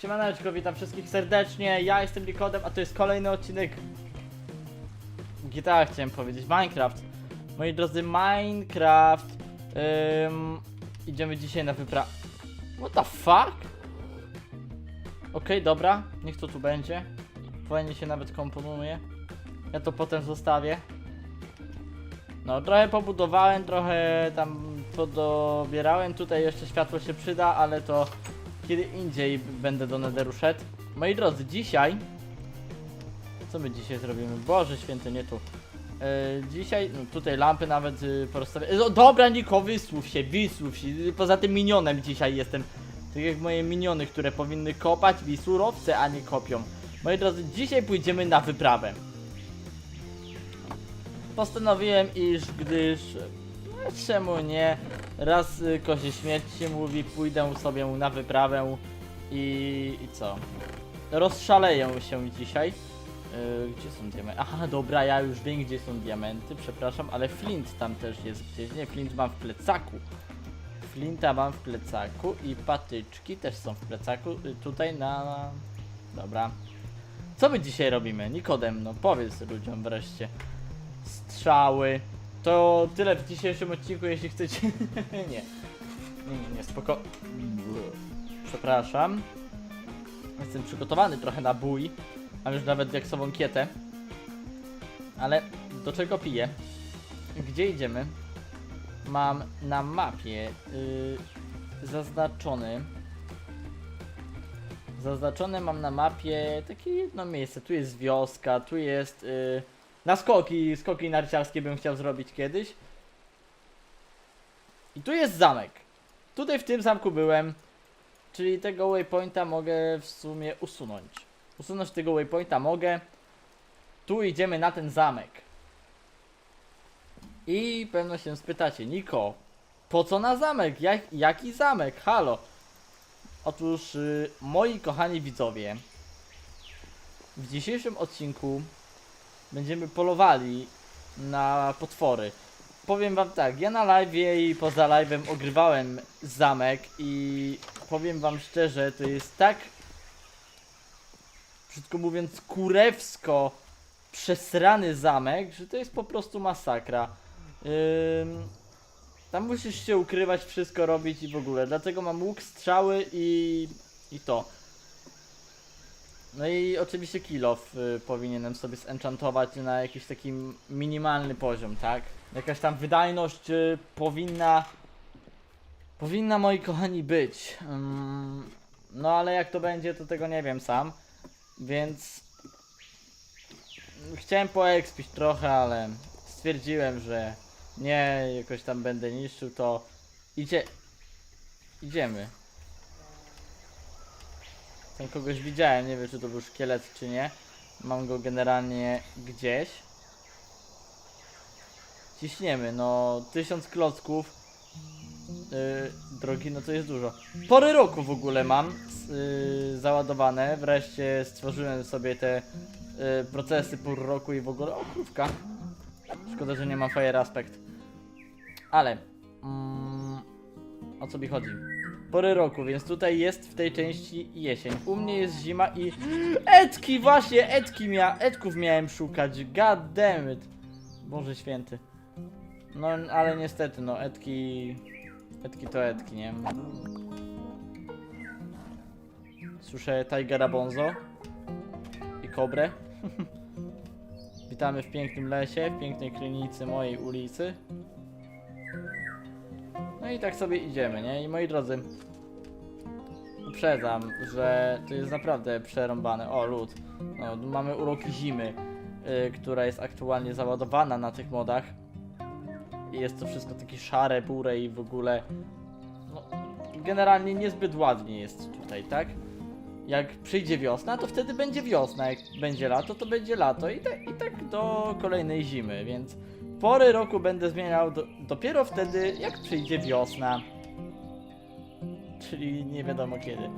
Siemaneczko, witam wszystkich serdecznie, ja jestem Likodem, a to jest kolejny odcinek GTA chciałem powiedzieć, Minecraft. Moi drodzy, Minecraft Idziemy dzisiaj na wyprawę What the fuck? Okej, dobra, niech to tu będzie. Fajnie się nawet komponuje. Ja to potem zostawię. No, trochę pobudowałem, trochę tam podobierałem. Tutaj jeszcze światło się przyda, ale to kiedy indziej będę do Netheru szedł. Moi drodzy, dzisiaj... Co my dzisiaj zrobimy? Boże święty, nie tu. Yy, dzisiaj, no tutaj lampy nawet yy, porozstawię. No, dobra, Niko, wysłów się, wysłów się. Poza tym minionem dzisiaj jestem. Tak jak moje miniony, które powinny kopać i surowce, a nie kopią. Moi drodzy, dzisiaj pójdziemy na wyprawę. Postanowiłem, iż gdyż... No, czemu nie? Raz y, kozie śmierć się mówi, pójdę sobie na wyprawę i, i co? Rozszaleję się dzisiaj. Yy, gdzie są diamenty? Aha, dobra, ja już wiem gdzie są diamenty, przepraszam, ale flint tam też jest gdzieś. Nie, flint mam w plecaku. Flinta mam w plecaku i patyczki też są w plecaku. Y, tutaj na... Dobra. Co my dzisiaj robimy? Nikodem, no powiedz ludziom wreszcie. Strzały. To tyle w dzisiejszym odcinku, jeśli chcecie. nie. Nie, nie, spoko. Przepraszam. Jestem przygotowany trochę na bój. Mam już nawet diaksową kietę. Ale do czego piję? Gdzie idziemy? Mam na mapie yy, zaznaczony. Zaznaczone mam na mapie takie jedno miejsce. Tu jest wioska, tu jest. Yy, na skoki, skoki narciarskie bym chciał zrobić kiedyś. I tu jest zamek. Tutaj w tym zamku byłem. Czyli tego waypointa mogę w sumie usunąć. Usunąć tego waypointa mogę. Tu idziemy na ten zamek. I pewno się spytacie, Niko, po co na zamek? Jak, jaki zamek? Halo. Otóż, y, moi kochani widzowie, w dzisiejszym odcinku będziemy polowali na potwory. Powiem wam tak, ja na live i poza live'em ogrywałem zamek i powiem wam szczerze, to jest tak brzydko mówiąc kurewsko przesrany zamek, że to jest po prostu masakra. Tam musisz się ukrywać, wszystko robić i w ogóle. Dlatego mam łuk, strzały i, i to. No i oczywiście kill off y, powinienem sobie zenchantować na jakiś taki minimalny poziom, tak? Jakaś tam wydajność y, powinna powinna moi kochani być. Ym, no ale jak to będzie, to tego nie wiem sam. Więc chciałem poekspić trochę, ale stwierdziłem, że nie, jakoś tam będę niszczył, to idzie idziemy. Tam kogoś widziałem, nie wiem czy to był szkielet czy nie. Mam go generalnie gdzieś. Ciśniemy, no tysiąc klocków. Yy, drogi, no to jest dużo. Pory roku w ogóle mam yy, załadowane. Wreszcie stworzyłem sobie te yy, procesy pór roku i w ogóle. O, krówka. Szkoda, że nie ma fire aspect. Ale. Mm, o co mi chodzi? Pory roku, więc tutaj jest w tej części jesień. U mnie jest zima i. Etki, właśnie, etki mia... etków miałem szukać. God damn it. Boże święty. No, ale niestety, no, etki. Etki to etki, nie? Słyszę Tigera Bonzo i Kobrę. Witamy w pięknym lesie, w pięknej krynicy mojej ulicy. No i tak sobie idziemy, nie? I moi drodzy, uprzedzam, że to jest naprawdę przerąbane. O, lód. No, mamy uroki zimy, y, która jest aktualnie załadowana na tych modach. I jest to wszystko takie szare, burę i w ogóle. No, generalnie niezbyt ładnie jest tutaj, tak? Jak przyjdzie wiosna, to wtedy będzie wiosna. Jak będzie lato, to będzie lato. I, i tak do kolejnej zimy, więc pory roku będę zmieniał do, dopiero wtedy, jak przyjdzie wiosna. Czyli nie wiadomo kiedy.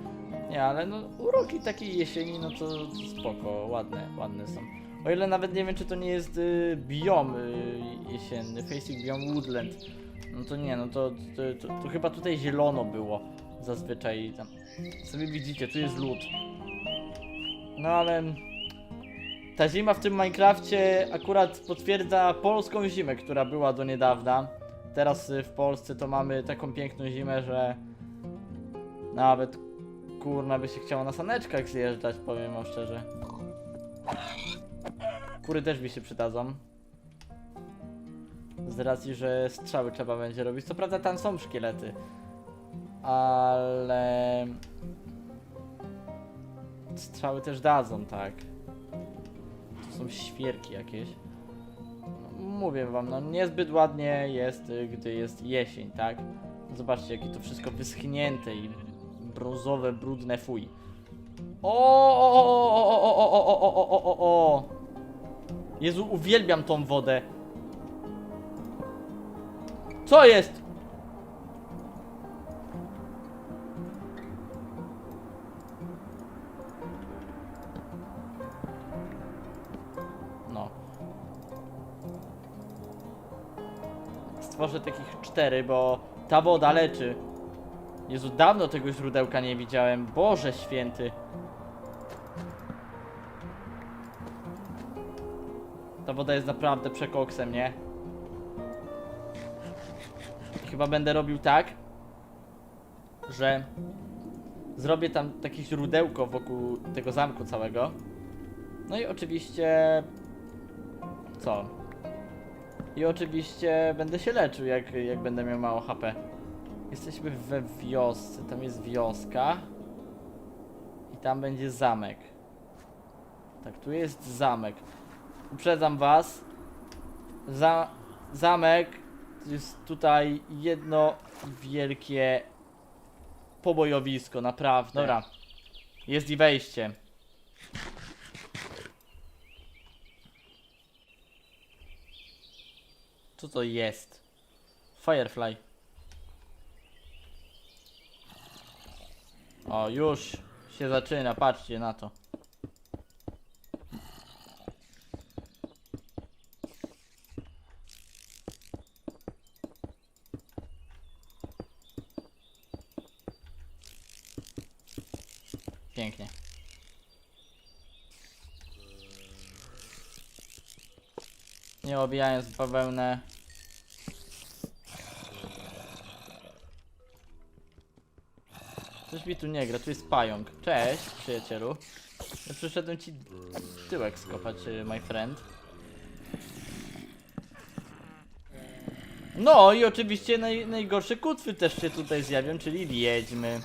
Nie, ale no uroki takiej jesieni, no to, to spoko, ładne, ładne są. O ile nawet nie wiem, czy to nie jest y, biom y, jesienny, facing biom woodland. No to nie, no to, to, to, to chyba tutaj zielono było. zazwyczaj tam. Sobie widzicie, tu jest lód. No ale ta zima w tym Minecrafcie akurat potwierdza polską zimę, która była do niedawna. Teraz y, w Polsce to mamy taką piękną zimę, że nawet kurna by się chciało na saneczkach zjeżdżać, powiem wam szczerze. Kury też mi się przydadzą. Z racji, że strzały trzeba będzie robić. Co prawda tam są szkielety. Ale... Strzały też dadzą, tak. Są świerki jakieś. No, mówię wam, no niezbyt ładnie jest, y, gdy jest jesień, tak? Zobaczcie, jakie to wszystko wyschnięte i brązowe, brudne fuj. O, o, o, o, o, o, o, o, o. Jezu, uwielbiam tą wodę. Co jest? Stworzę takich cztery, bo ta woda leczy. Jezu, dawno tego źródełka nie widziałem. Boże święty. Ta woda jest naprawdę przekoksem, nie? Chyba będę robił tak, że zrobię tam takie źródełko wokół tego zamku całego. No i oczywiście... Co? I oczywiście będę się leczył, jak, jak będę miał mało HP. Jesteśmy we wiosce, tam jest wioska. I tam będzie zamek. Tak, tu jest zamek. Uprzedzam was. Za, zamek jest tutaj jedno wielkie pobojowisko, naprawdę. Dobra. Jest i wejście. Co to jest? Firefly. O, już się zaczyna, patrzcie na to. Pięknie. Nie obijając bawełnę. Coś mi tu nie gra, tu jest pająk. Cześć, przyjacielu. Ja przyszedłem ci tyłek skopać, y, my friend. No i oczywiście naj, najgorsze kutwy też się tutaj zjawią, czyli wiedźmy.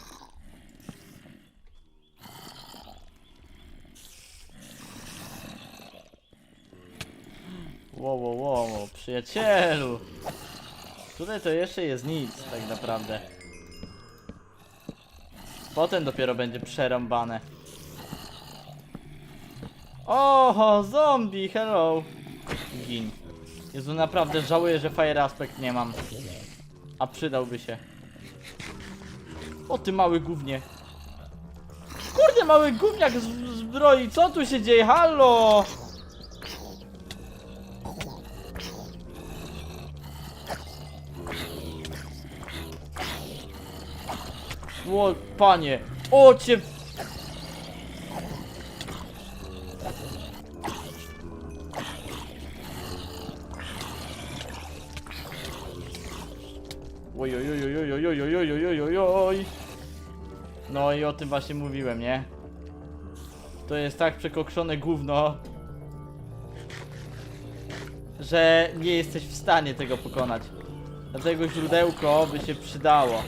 Przyjacielu. Tutaj to jeszcze jest nic, tak naprawdę. Potem dopiero będzie przerąbane. Oho, zombie, hello. Gin. Jezu, naprawdę żałuję, że Fire Aspect nie mam. A przydałby się. O ty mały gównie. Kurde, mały gówniak z zbroi, co tu się dzieje? Halo! O, panie! O cię! Oj, oj, oj, oj, oj, oj, oj, oj, oj, oj, oj. No i o tym właśnie mówiłem, nie? To jest tak przekokszone gówno, że nie jesteś w stanie tego pokonać. Dlatego źródełko by się przydało.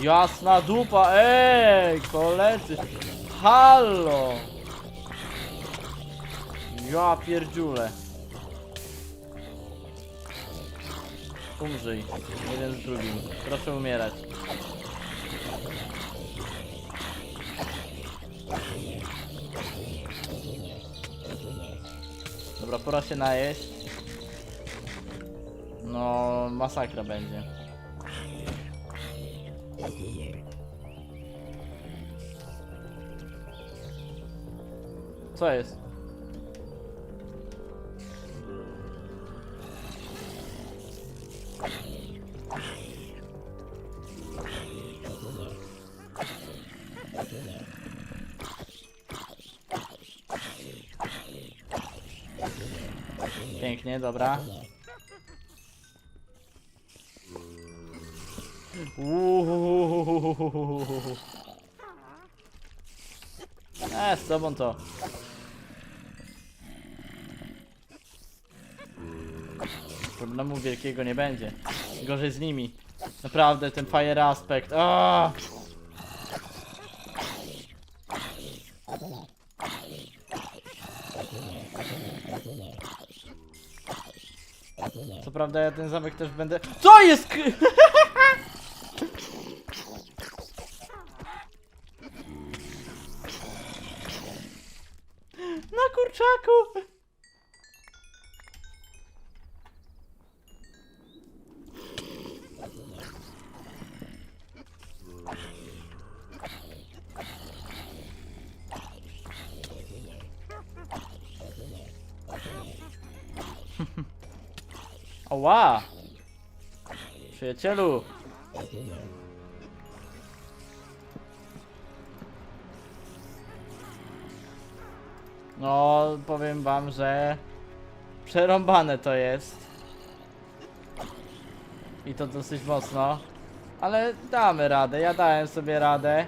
Jasna dupa, ej, koledzy. Halo. Ja pierdziule. Umrzyj. Jeden z drugim. Proszę umierać. Dobra, pora się najeść. No, masakra będzie. Co jest? Pięknie, dobra. Z tobą to. Problemu wielkiego nie będzie. Gorzej z nimi. Naprawdę, ten fire aspect. Co prawda ja ten zamek też będę... Co jest? Oła! Przyjacielu! No, powiem wam, że przerąbane to jest. I to dosyć mocno. Ale damy radę, ja dałem sobie radę.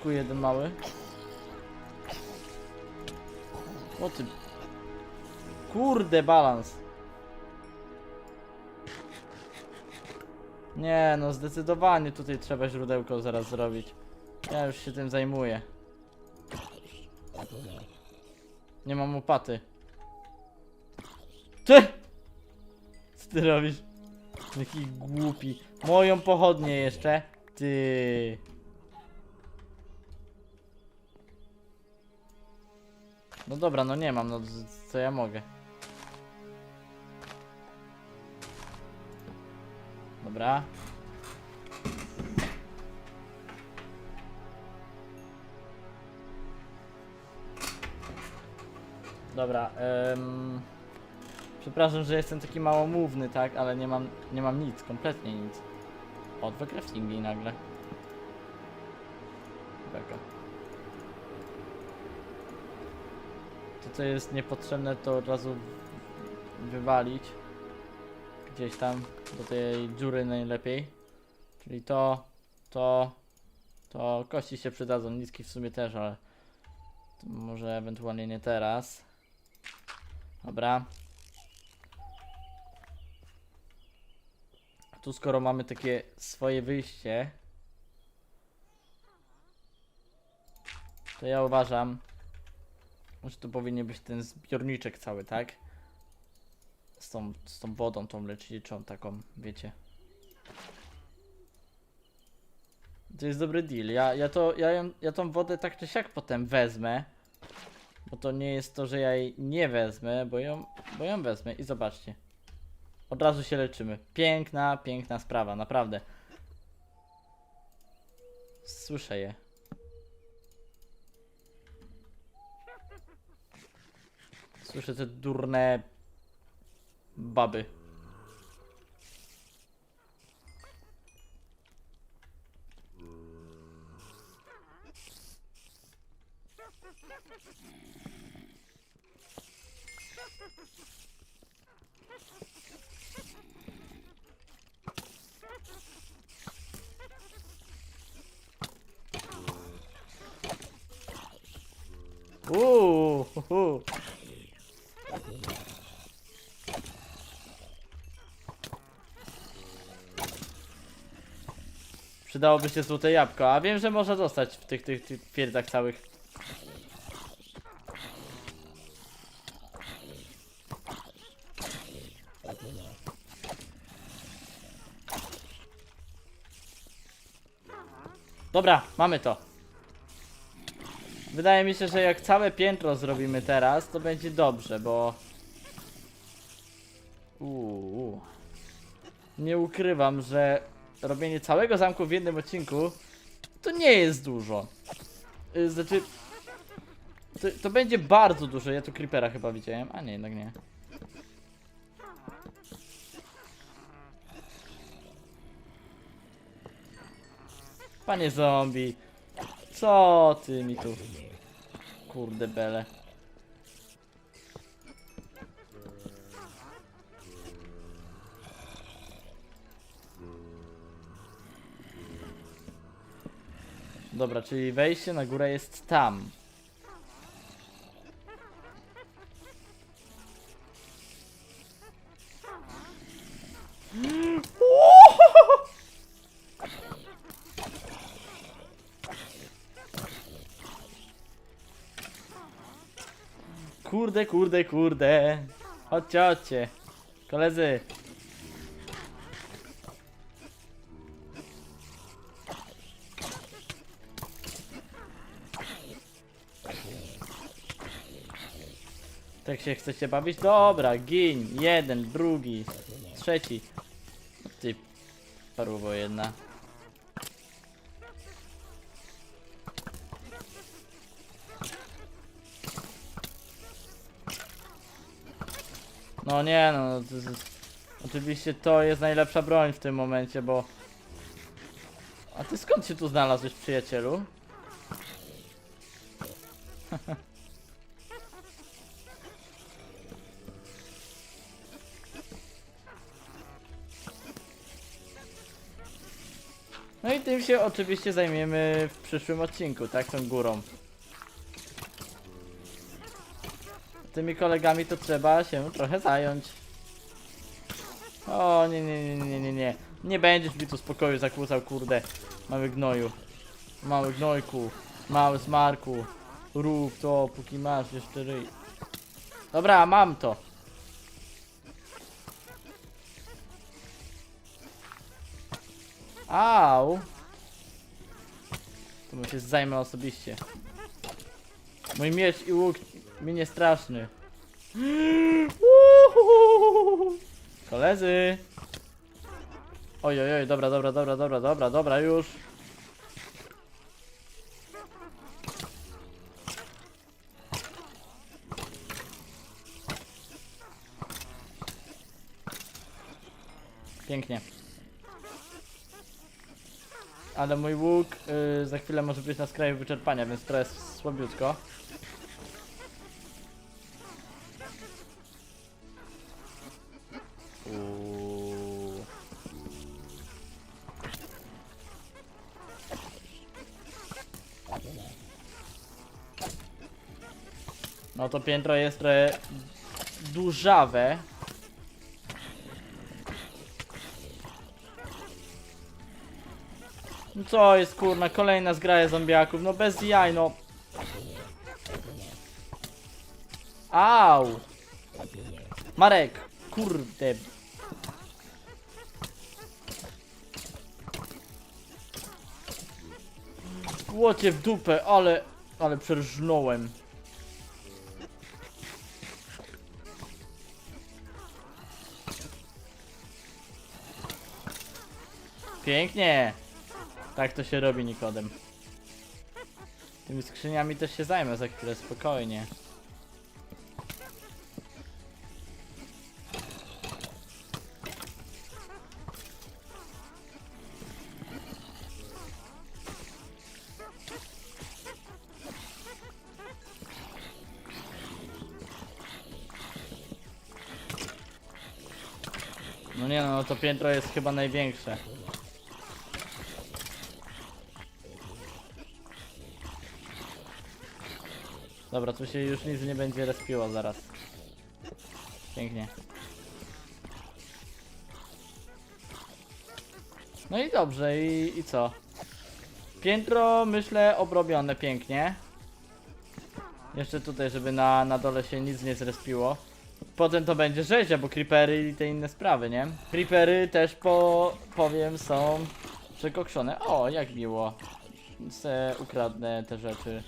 Siusiaczku jeden mały. O ty... Kurde, balans. Nie, no zdecydowanie tutaj trzeba źródełko zaraz zrobić. Ja już się tym zajmuję. Nie mam łopaty. Ty! Co ty robisz? Jaki głupi. Moją pochodnię jeszcze. Ty. No dobra, no nie mam, no co ja mogę. Dobra. Dobra, Przepraszam, że jestem taki małomówny, tak? Ale nie mam, nie mam nic, kompletnie nic. O, dwa craftingi nagle. Beka. Co jest niepotrzebne to od razu wywalić. Gdzieś tam do tej dziury najlepiej. Czyli to, to, to kości się przydadzą, niski w sumie też, ale może ewentualnie nie teraz. Dobra. Tu skoro mamy takie swoje wyjście, to ja uważam, że tu powinien być ten zbiorniczek cały, tak? Z tą, z tą wodą, tą leczniczą taką, wiecie. To jest dobry deal. Ja, ja, to, ja, ja tą wodę tak czy siak potem wezmę. Bo to nie jest to, że ja jej nie wezmę, bo ją, bo ją wezmę i zobaczcie. Od razu się leczymy. Piękna, piękna sprawa, naprawdę. Słyszę je. Słyszę te durne baby. Przydałoby się złote jabłko, a wiem, że można dostać w tych, tych, tych twierdzach całych. Dobra, mamy to. Wydaje mi się, że jak całe piętro zrobimy teraz, to będzie dobrze, bo... Uuu. Nie ukrywam, że robienie całego zamku w jednym odcinku to nie jest dużo. Y, Znaczy... To, to będzie bardzo dużo. Ja tu creepera chyba widziałem. A nie, jednak nie. Panie zombie. Co ty mi tu? Kurde bele. Dobra, czyli wejście na górę jest tam. Kurde, kurde, kurde. Chodźcie, chodźcie. Koledzy. Tak się chcecie bawić? Dobra, gin. Jeden, drugi, trzeci. Ty, paruwo jedna. No nie no, to, jest- oczywiście to jest najlepsza broń w tym momencie, bo... A ty skąd się tu znalazłeś, przyjacielu? No i tym się oczywiście zajmiemy w przyszłym odcinku, tak? Tą górą. Tymi kolegami to trzeba się trochę zająć. O, nie, nie, nie, nie, nie, nie. Nie będziesz mi tu spokoju zakłócał, kurde. Mały gnoju. Mały gnojku. Mały smarku. Rób to, póki masz jeszcze ryj. Dobra, mam to. Au. To mu się zajmę osobiście. Mój miecz i łuk mi nie straszny. Koledzy. Oj, oj, oj, dobra, dobra, dobra, dobra, dobra, dobra, już. Pięknie. Ale mój łuk y, za chwilę może być na skraju wyczerpania, więc to jest słabiutko. No to piętro jest trochę dużawe. No co jest kurna, kolejna zgraja zombiaków, no bez jaj, no. Au! Marek, kurde. Łocie w dupę, ale, ale przerżnąłem. Pięknie. Tak to się robi, Nikodem. Tymi skrzyniami też się zajmę za chwilę, spokojnie. No nie no, to piętro jest chyba największe. Dobra, tu się już nic nie będzie respiło zaraz. Pięknie. No i dobrze, i, i co? Piętro, myślę, obrobione pięknie. Jeszcze tutaj, żeby na, na dole się nic nie zrespiło. Potem to będzie rzeźnia, bo creepery i te inne sprawy, nie? Creepery też po, powiem, są przekokszone. O, jak miło. Se ukradnę te rzeczy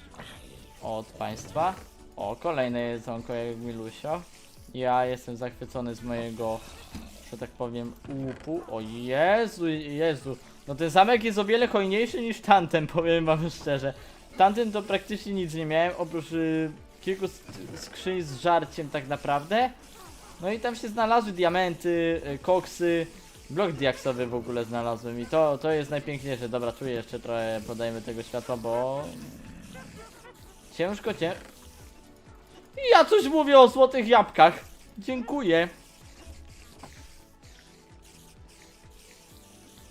od państwa. O, kolejne jedzonko jak Milusio. Ja jestem zachwycony z mojego, że tak powiem, łupu. O Jezu, Jezu. No ten zamek jest o wiele hojniejszy niż tamten, powiem wam szczerze. Tamten to praktycznie nic nie miałem, oprócz y, kilku sk- skrzyń z żarciem tak naprawdę. No i tam się znalazły diamenty, y, koksy, Blok diaksowy w ogóle znalazłem i to, to jest najpiękniejsze. Dobra, czuję jeszcze trochę, podajmy tego światła, bo... Ciężko cię... Ja coś mówię o złotych jabłkach. Dziękuję.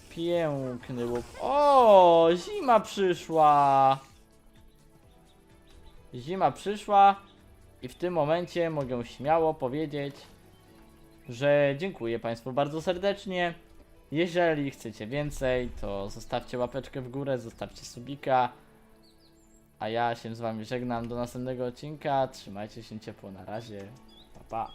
Piękny łup. O, zima przyszła. Zima przyszła i w tym momencie mogę śmiało powiedzieć, że dziękuję Państwu bardzo serdecznie. Jeżeli chcecie więcej, to zostawcie łapeczkę w górę, zostawcie subika. A ja się z Wami żegnam do następnego odcinka. Trzymajcie się ciepło, na razie. Pa, pa.